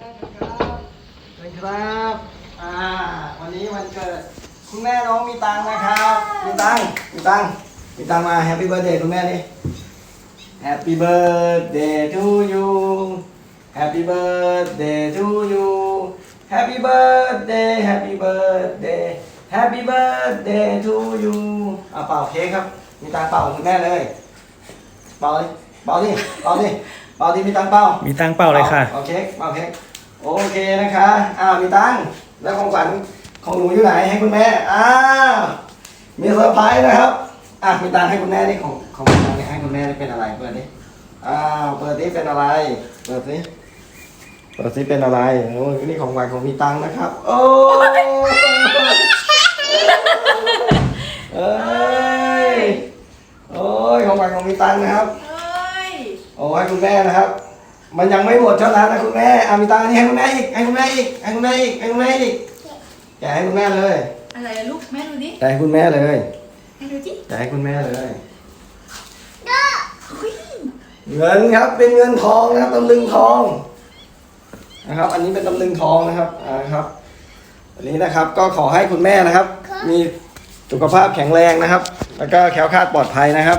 แม่ครับเชิญครับอ่าวันนี้วันเกิดคุณแม่น้องมีตังค์นะครับ มีตังค์มีตังค์มีตังค์มาแฮปปี้เบิร์ดเดย์คุณแม่ดิ Happy birthday to you Happy birthday to you Happy birthday Happy birthday Happy birthday to you อะเป่าเค้กครับ มีตังเป่าคุณแม่เลย เป่าดิเป่าดิเป่าดิ เป่าดิมีตังค์เป่ามีตังเป้าเลยค่ะเป่าเค้กเป่าเค้กโอเคนะคะอ้าวมีตังค์แล้วของขวัญของหนูอยู่ไหนให้คุณแม่อ้าวมีเซอร์ไพรส์นะครับอะมีตังค์ให้คุณแม่นี่ของของมีตังค์ให้คุณแม่นี่เป็นอะไรเปิดดิอ้าวเปิดดิเป็นอะไร เปิดสิเปิดสิเป็นอะไรโอ้ยนี่ของขวัญของมีตังค์นะครับ โอ้ยเอ้ยโอ้ยของขวัญของมีตังค์นะครับเอ้ย โอ้ให้คุณแม่นะครับ มันยังไม่หมดเท่านั้นนะคุณแม่อามีตังค์อันนี้ให้คุณแม่อีกให้คุณแม่อีกให้คุณแม่อีกให้คุณแม่อีกแกะให้คุณแม่เลยอะไรอะลูกแม่ดูดิแกะให้คุณแม่เลยให้ดูจิแกะให้คุณแม่เลยเฮ้ยเงินครับเป็นเงินทองนะครับตำลึงทองนะครับ อันนี้เป็นตำลึงทองนะครับอ่าครับอันนี้นะครับก็ขอให้คุณแม่นะครับ มีสุขภาพแข็งแรงนะครับ แล้วก็แคล้วคลาดปลอดภัยนะครับ